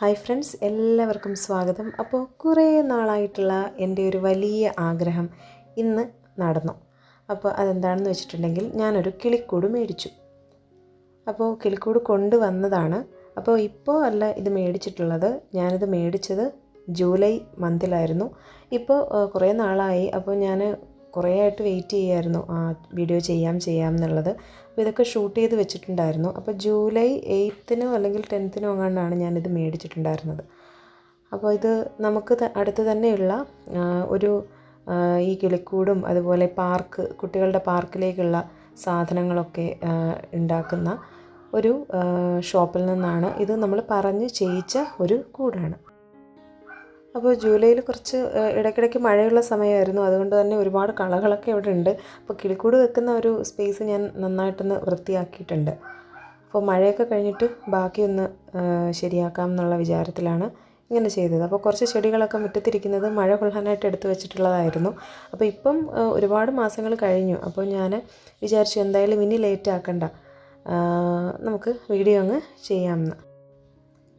Hi friends എല്ലാവർക്കും സ്വാഗതം. അപ്പോൾ കുറേ നാളായിട്ടുള്ള എന്റെ ഒരു വലിയ ആഗ്രഹം ഇന്ന് നടന്നു. അപ്പോൾ അതെന്താണെന്ന് വെച്ചിട്ടുണ്ടെങ്കിൽ ഞാനൊരു കിളിക്കൂട് മേടിച്ചു. അപ്പോൾ കിളിക്കൂട് കൊണ്ടുവന്നതാണ് അപ്പോൾ ഇപ്പോൾ അല്ല ഇത് മേടിച്ചിട്ടുള്ളത്. ഞാനിത് മേടിച്ചത് ജൂലൈ മന്തിലായിരുന്നു. ഇപ്പോൾ കുറേ നാളായി. അപ്പോൾ ഞാൻ കുറേ ആയിട്ട് വെയിറ്റ് ചെയ്യായിരുന്നു. ആ വീഡിയോ ചെയ്യാം ചെയ്യാം എന്നുള്ളത്. അപ്പോൾ ഇതൊക്കെ ഷൂട്ട് ചെയ്ത് വെച്ചിട്ടുണ്ടായിരുന്നു. അപ്പോൾ ജൂലൈ എയ്ത്തിനോ അല്ലെങ്കിൽ ടെൻത്തിനോ എങ്ങാണ്ടാണ് ഞാനിത് മേടിച്ചിട്ടുണ്ടായിരുന്നത്. അപ്പോൾ ഇത് നമുക്ക് അടുത്ത് തന്നെയുള്ള ഒരു ഈ കിളിക്കൂടും അതുപോലെ പാർക്ക് കുട്ടികളുടെ പാർക്കിലേക്കുള്ള സാധനങ്ങളൊക്കെ ഉണ്ടാക്കുന്ന ഒരു ഷോപ്പിൽ നിന്നാണ് ഇത് നമ്മൾ പറഞ്ഞ് ചെയ്യിച്ച ഒരു കൂടാണ്. അപ്പോൾ ജൂലൈയിൽ കുറച്ച് ഇടയ്ക്കിടയ്ക്ക് മഴയുള്ള സമയമായിരുന്നു. അതുകൊണ്ട് തന്നെ ഒരുപാട് കളകളൊക്കെ ഇവിടെ ഉണ്ട്. അപ്പോൾ കിളിക്കൂട് വെക്കുന്ന ഒരു സ്പേസ് ഞാൻ നന്നായിട്ടൊന്ന് വൃത്തിയാക്കിയിട്ടുണ്ട്. അപ്പോൾ മഴയൊക്കെ കഴിഞ്ഞിട്ട് ബാക്കിയൊന്ന് ശരിയാക്കാം എന്നുള്ള വിചാരത്തിലാണ് ഇങ്ങനെ ചെയ്തത്. അപ്പോൾ കുറച്ച് ചെടികളൊക്കെ മുറ്റത്തിരിക്കുന്നത് മഴ കൊള്ളാനായിട്ട് എടുത്തു വെച്ചിട്ടുള്ളതായിരുന്നു. അപ്പോൾ ഇപ്പം ഒരുപാട് മാസങ്ങൾ കഴിഞ്ഞു. അപ്പോൾ ഞാൻ വിചാരിച്ചു എന്തായാലും ഇനി ലേറ്റ് ആക്കണ്ട. നമുക്ക് വീഡിയോ അങ്ങ് ചെയ്യാമെന്ന്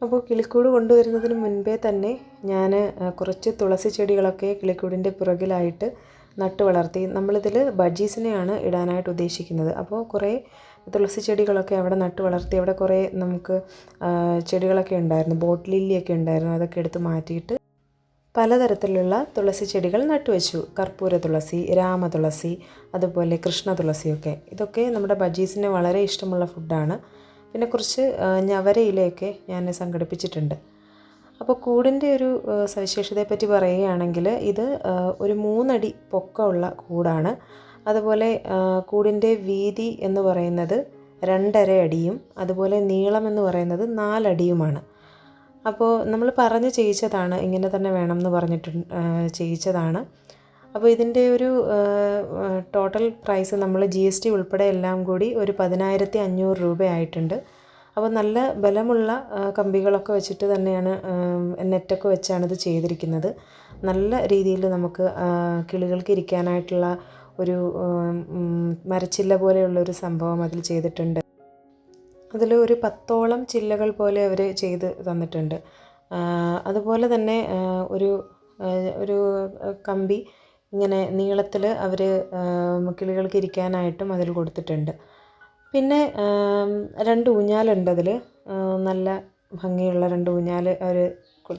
അപ്പോൾ കിളിക്കൂട് കൊണ്ടുവരുന്നതിന് മുൻപേ തന്നെ ഞാൻ കുറച്ച് തുളസി ചെടികളൊക്കെ കിളിക്കൂടിന്റെ പുറകിലായിട്ട് നട്ടു വളർത്തി. നമ്മളിതിൽ ബഡ്ജീസിനെയാണ് ഇടാനായിട്ട് ഉദ്ദേശിക്കുന്നത്. അപ്പോൾ കുറേ തുളസി ചെടികളൊക്കെ അവിടെ നട്ടു വളർത്തി. അവിടെ കുറേ നമുക്ക് ചെടികളൊക്കെ ഉണ്ടായിരുന്നു. ബോട്ട് ലില്ലിയൊക്കെ ഉണ്ടായിരുന്നു. അതൊക്കെ എടുത്ത് മാറ്റിയിട്ട് പലതരത്തിലുള്ള തുളസി ചെടികൾ നട്ടുവെച്ചു കർപ്പൂര തുളസി രാമ തുളസി അതുപോലെ കൃഷ്ണ തുളസിയൊക്കെ. ഇതൊക്കെ നമ്മുടെ ബജീസിന് വളരെ ഇഷ്ടമുള്ള ഫുഡാണ്. പിന്നെ കുറച്ച് ആ, ഞവര ഇലയൊക്കെ ഞാൻ സംഘടിപ്പിച്ചിട്ടുണ്ട്. അപ്പോൾ കൂടിന്റെ ഒരു സവിശേഷതയെപ്പറ്റി പറയുകയാണെങ്കിൽ ഇത് ഒരു മൂന്നടി പൊക്കമുള്ള കൂടാണ്. അതുപോലെ കൂടിന്റെ വീതി എന്ന് പറയുന്നത് രണ്ടര അടിയും അതുപോലെ നീളം എന്ന് പറയുന്നത് നാലടിയുമാണ്. അപ്പോൾ നമ്മൾ പറഞ്ഞ് ചെയ്യിച്ചതാണ് ഇങ്ങനെ തന്നെ വേണം എന്ന് പറഞ്ഞിട്ട് ചെയ്യിച്ചതാണ്. അപ്പോൾ ഇതിന്റെ ഒരു ടോട്ടൽ പ്രൈസ് നമ്മൾ ജി എസ് ടി ഉൾപ്പെടെ എല്ലാം കൂടി ഒരു പതിനായിരത്തി അഞ്ഞൂറ് രൂപയായിട്ടുണ്ട്. അപ്പോൾ നല്ല ബലമുള്ള കമ്പികളൊക്കെ വെച്ചിട്ട് തന്നെയാണ് നെറ്റൊക്കെ വെച്ചാണ് ഇത് ചെയ്തിരിക്കുന്നത്. നല്ല രീതിയിൽ നമുക്ക് കിളികൾക്ക് ഇരിക്കാനായിട്ടുള്ള ഒരു മരച്ചില്ല പോലെയുള്ള ഒരു സംഭവം അതിൽ ചെയ്തിട്ടുണ്ട്. അതിൽ ഒരു പത്തോളം ചില്ലകൾ പോലെ അവർ ചെയ്ത് തന്നിട്ടുണ്ട്. അതുപോലെ തന്നെ ഒരു ഒരു കമ്പി ഇങ്ങനെ നീളത്തിൽ അവർ കിളികൾക്ക് ഇരിക്കാനായിട്ടും അതിൽ കൊടുത്തിട്ടുണ്ട്. പിന്നെ രണ്ട് ഊഞ്ഞാലുണ്ട് അതിൽ നല്ല ഭംഗിയുള്ള രണ്ട് ഊഞ്ഞാൽ അവർ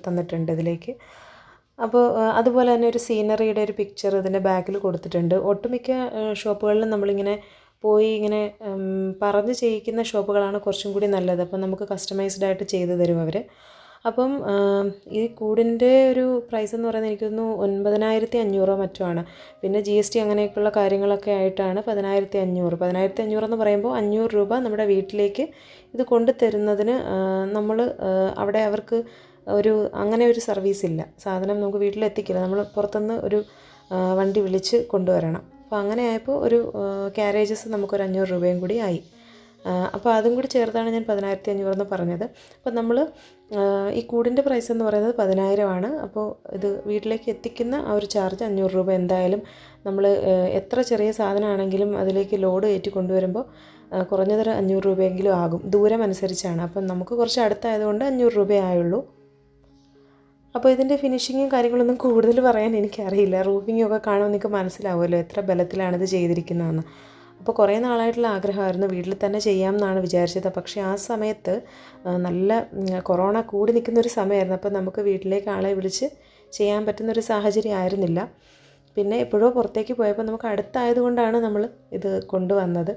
തന്നിട്ടുണ്ട് ഇതിലേക്ക്. അപ്പോൾ അതുപോലെ തന്നെ ഒരു സീനറിയുടെ ഒരു പിക്ചർ ഇതിന്റെ ബാക്കിൽ കൊടുത്തിട്ടുണ്ട്. ഒട്ടുമിക്ക ഷോപ്പുകളിലും നമ്മളിങ്ങനെ പോയി ഇങ്ങനെ പറഞ്ഞ് ചെയ്യിക്കുന്ന ഷോപ്പുകളാണ് കുറച്ചും കൂടി നല്ലത്. അപ്പോൾ നമുക്ക് കസ്റ്റമൈസ്ഡ് ആയിട്ട് ചെയ്തു തരും അവർ അപ്പം ഈ കൂടിന്റെ ഒരു പ്രൈസ് എന്ന് പറയുന്നത് എനിക്ക് തോന്നുന്നു ഒൻപതിനായിരത്തി അഞ്ഞൂറോ മറ്റോ ആണ്. പിന്നെ ജി എസ് ടി അങ്ങനെയൊക്കെയുള്ള കാര്യങ്ങളൊക്കെ ആയിട്ടാണ് പതിനായിരത്തി അഞ്ഞൂറ് പതിനായിരത്തി അഞ്ഞൂറ് എന്ന് പറയുമ്പോൾ അഞ്ഞൂറ് രൂപ നമ്മുടെ വീട്ടിലേക്ക് ഇത് കൊണ്ടുതരുന്നതിന് നമ്മൾ അവിടെ അവർക്ക് ഒരു അങ്ങനെ ഒരു സർവീസ് ഇല്ല. സാധനം നമുക്ക് വീട്ടിലെത്തിക്കില്ല. നമ്മൾ പുറത്തുനിന്ന് ഒരു വണ്ടി വിളിച്ച് കൊണ്ടുവരണം. അപ്പോൾ അങ്ങനെ ആയപ്പോൾ ഒരു ക്യാരേജസ് നമുക്കൊരു അഞ്ഞൂറ് രൂപയും കൂടി ആയി. അപ്പോൾ അതും കൂടി ചേർത്താണ് ഞാൻ പതിനായിരത്തി അഞ്ഞൂറെന്ന് പറഞ്ഞത്. അപ്പോൾ നമ്മൾ ഈ കൂടിന്റെ പ്രൈസ് എന്ന് പറയുന്നത് പതിനായിരമാണ്. അപ്പോൾ ഇത് വീട്ടിലേക്ക് എത്തിക്കുന്ന ആ ഒരു ചാർജ് അഞ്ഞൂറ് രൂപ എന്തായാലും നമ്മൾ എത്ര ചെറിയ സാധനമാണെങ്കിലും അതിലേക്ക് ലോഡ് കയറ്റി കൊണ്ടുവരുമ്പോൾ കുറഞ്ഞതൊരു അഞ്ഞൂറ് രൂപയെങ്കിലും ആകും. ദൂരം അനുസരിച്ചാണ്. അപ്പം നമുക്ക് കുറച്ച് അടുത്തായതുകൊണ്ട് അഞ്ഞൂറ് രൂപയേ ആയുള്ളൂ. അപ്പോൾ ഇതിന്റെ ഫിനിഷിങ്ങും കാര്യങ്ങളൊന്നും കൂടുതൽ പറയാൻ എനിക്കറിയില്ല. റൂഫിങ്ങും ഒക്കെ കാണുമ്പോൾ നിങ്ങൾക്ക് മനസ്സിലാവുമല്ലോ എത്ര ബലത്തിലാണ് ഇത് ചെയ്തിരിക്കുന്നതെന്ന്. അപ്പോൾ കുറേ നാളായിട്ടുള്ള ആഗ്രഹമായിരുന്നു വീട്ടിൽ തന്നെ ചെയ്യാം എന്നാണ് വിചാരിച്ചത്. പക്ഷേ ആ സമയത്ത് നല്ല കൊറോണ കൂടി നിൽക്കുന്നൊരു സമയമായിരുന്നു. അപ്പോൾ നമുക്ക് വീട്ടിലേക്ക് ആളെ വിളിച്ച് ചെയ്യാൻ പറ്റുന്നൊരു സാഹചര്യം ആയിരുന്നില്ല. പിന്നെ എപ്പോഴോ പുറത്തേക്ക് പോയപ്പോൾ നമുക്ക് അടുത്തായതുകൊണ്ടാണ് നമ്മൾ ഇത് കൊണ്ടുവന്നത്.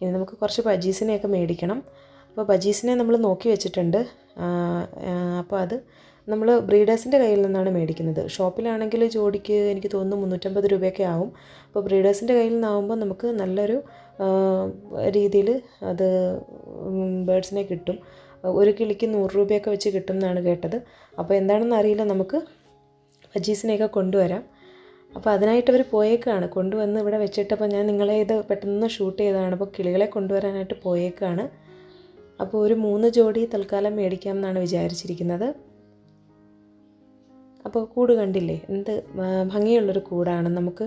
ഇനി നമുക്ക് കുറച്ച് ബജീസിനെയൊക്കെ മേടിക്കണം. അപ്പോൾ ബജീസിനെ നമ്മൾ നോക്കി വെച്ചിട്ടുണ്ട്. അപ്പോൾ അത് നമ്മൾ ബ്രീഡേഴ്സിന്റെ കയ്യിൽ നിന്നാണ് മേടിക്കുന്നത്. ഷോപ്പിലാണെങ്കിൽ ജോഡിക്ക് എനിക്ക് തോന്നുന്നു മുന്നൂറ്റമ്പത് രൂപയൊക്കെ ആവും. അപ്പോൾ ബ്രീഡേഴ്സിന്റെ കയ്യിൽ നിന്നാവുമ്പോൾ നമുക്ക് നല്ലൊരു രീതിയിൽ അത് ബേഡ്സിനെ കിട്ടും. ഒരു കിളിക്ക് നൂറ് രൂപയൊക്കെ വെച്ച് കിട്ടും എന്നാണ് കേട്ടത്. അപ്പോൾ എന്താണെന്ന് അറിയില്ല നമുക്ക് അജീസിനെയൊക്കെ കൊണ്ടുവരാം. അപ്പോൾ അതിനായിട്ട് അവർ പോയേക്കാണ്. കൊണ്ടുവന്ന് ഇവിടെ വെച്ചിട്ടപ്പോൾ ഞാൻ നിങ്ങളെ ഇത് പെട്ടെന്ന് ഷൂട്ട് ചെയ്തതാണ്. അപ്പോൾ കിളികളെ കൊണ്ടുവരാനായിട്ട് പോയേക്കാണ്. അപ്പോൾ ഒരു മൂന്ന് ജോഡി തൽക്കാലം മേടിക്കാം എന്നാണ് വിചാരിച്ചിരിക്കുന്നത്. അപ്പോൾ കൂട് കണ്ടില്ലേ? എന്ത് ഭംഗിയുള്ളൊരു കൂടാണ്. നമുക്ക്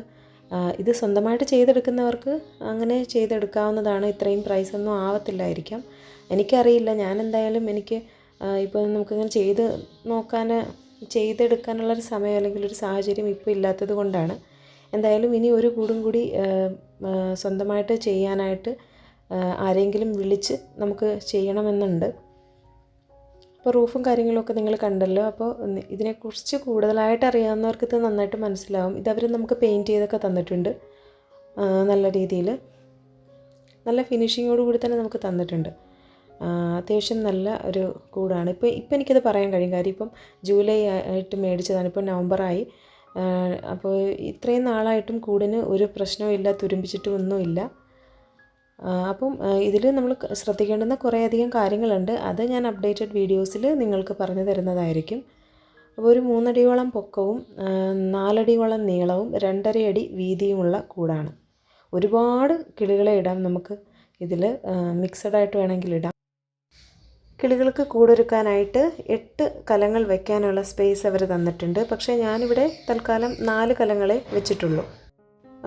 ഇത് സ്വന്തമായിട്ട് ചെയ്തെടുക്കുന്നവർക്ക് അങ്ങനെ ചെയ്തെടുക്കാവുന്നതാണ്. ഇത്രയും പ്രൈസ് ഒന്നും ആവത്തില്ലായിരിക്കാം. എനിക്കറിയില്ല. ഞാൻ എന്തായാലും എനിക്ക് ഇപ്പോൾ നമുക്കിങ്ങനെ ചെയ്ത് നോക്കാൻ ചെയ്തെടുക്കാനുള്ളൊരു സമയം അല്ലെങ്കിൽ ഒരു സാഹചര്യം ഇപ്പോൾ ഇല്ലാത്തത് കൊണ്ടാണ്. എന്തായാലും ഇനി ഒരു കൂടും കൂടി സ്വന്തമായിട്ട് ചെയ്യാനായിട്ട് ആരെങ്കിലും വിളിച്ച് നമുക്ക് ചെയ്യണമെന്നുണ്ട്. അപ്പോൾ റൂഫും കാര്യങ്ങളൊക്കെ നിങ്ങൾ കണ്ടല്ലോ. അപ്പോൾ ഇതിനെക്കുറിച്ച് കൂടുതലായിട്ട് അറിയാവുന്നവർക്ക് ഇത് നന്നായിട്ട് മനസ്സിലാവും. ഇതവർ നമുക്ക് പെയിന്റ് ചെയ്തൊക്കെ തന്നിട്ടുണ്ട്. നല്ല രീതിയിൽ. നല്ല ഫിനിഷിങ്ങോട് കൂടി തന്നെ നമുക്ക് തന്നിട്ടുണ്ട്. അത്യാവശ്യം നല്ല ഒരു കൂടാണ്. ഇപ്പോൾ ഇപ്പം എനിക്കത് പറയാൻ കഴിയും. കാര്യം ഇപ്പം ജൂലൈ ആയിട്ട് മേടിച്ചതാണ്. ഇപ്പോൾ നവംബറായി. അപ്പോൾ ഇത്രയും നാളായിട്ടും കൂടിന് ഒരു പ്രശ്നവും ഇല്ല തുരുമ്പിച്ചിട്ടും ഒന്നുമില്ല. അപ്പം ഇതിൽ നമ്മൾ ശ്രദ്ധിക്കേണ്ടുന്ന കുറേയധികം കാര്യങ്ങളുണ്ട്. അത് ഞാൻ അപ്ഡേറ്റഡ് വീഡിയോസിൽ നിങ്ങൾക്ക് പറഞ്ഞു തരുന്നതായിരിക്കും. അപ്പോൾ ഒരു മൂന്നടിയോളം പൊക്കവും നാലടിയോളം നീളവും രണ്ടരയടി വീതിയുമുള്ള കൂടാണ്. ഒരുപാട് കിളികളെ ഇടാം നമുക്ക്. ഇതിൽ മിക്സഡ് ആയിട്ട് വേണമെങ്കിൽ ഇടാം. കിളികൾക്ക് കൂടൊരുക്കാനായിട്ട് എട്ട് കലങ്ങൾ വയ്ക്കാനുള്ള സ്പേസ് അവർ തന്നിട്ടുണ്ട്. പക്ഷേ ഞാനിവിടെ തൽക്കാലം നാല് കലങ്ങളെ വെച്ചിട്ടുള്ളൂ.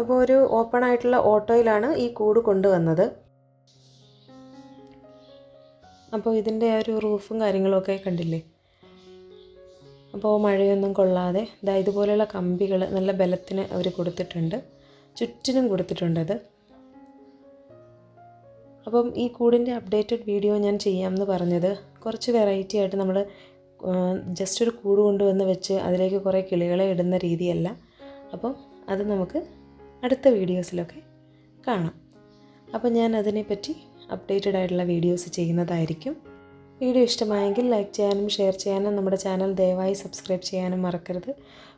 അപ്പോൾ ഒരു ഓപ്പൺ ആയിട്ടുള്ള ഓട്ടോയിലാണ് ഈ കൂട് കൊണ്ടുവന്നത്. അപ്പോൾ ഇതിന്റെ ആ ഒരു റൂഫും കാര്യങ്ങളൊക്കെ കണ്ടില്ലേ? അപ്പോൾ മഴയൊന്നും കൊള്ളാതെ ഇതാ ഇതുപോലെയുള്ള കമ്പികൾ നല്ല ബലത്തിന് അവർ കൊടുത്തിട്ടുണ്ട്. ചുറ്റിനും കൊടുത്തിട്ടുണ്ടത് അപ്പം ഈ കൂടിന്റെ അപ്ഡേറ്റഡ് വീഡിയോ ഞാൻ ചെയ്യാമെന്ന് പറഞ്ഞത് കുറച്ച് വെറൈറ്റി ആയിട്ട് നമ്മൾ ജസ്റ്റ് ഒരു കൂട് കൊണ്ടുവന്ന് വെച്ച് അതിലേക്ക് കുറേ കിളികളെ ഇടുന്ന രീതിയല്ല. അപ്പം അത് നമുക്ക് അടുത്ത വീഡിയോസിലൊക്കെ കാണാം. അപ്പോൾ ഞാൻ അതിനെപ്പറ്റി അപ്ഡേറ്റഡ് ആയിട്ടുള്ള വീഡിയോസ് ചെയ്യുന്നതായിരിക്കും. വീഡിയോ ഇഷ്ടമായെങ്കിൽ ലൈക്ക് ചെയ്യാനും ഷെയർ ചെയ്യാനും നമ്മുടെ ചാനൽ ദയവായി സബ്സ്ക്രൈബ് ചെയ്യാനും മറക്കരുത്.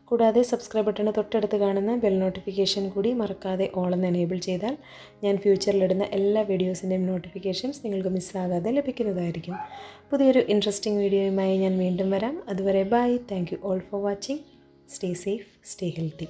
കൂടാതെ സബ്സ്ക്രൈബ് ബട്ടണ് തൊട്ടടുത്ത് കാണുന്ന ബെൽ നോട്ടിഫിക്കേഷൻ കൂടി മറക്കാതെ ഓളെന്ന് എനേബിൾ ചെയ്താൽ ഞാൻ ഫ്യൂച്ചറിലിടുന്ന എല്ലാ വീഡിയോസിന്റെയും നോട്ടിഫിക്കേഷൻസ് നിങ്ങൾക്ക് മിസ്സാകാതെ ലഭിക്കുന്നതായിരിക്കും. പുതിയൊരു ഇൻട്രസ്റ്റിംഗ് വീഡിയോയുമായി ഞാൻ വീണ്ടും വരാം. അതുവരെ bye thank all for watching stay safe stay healthy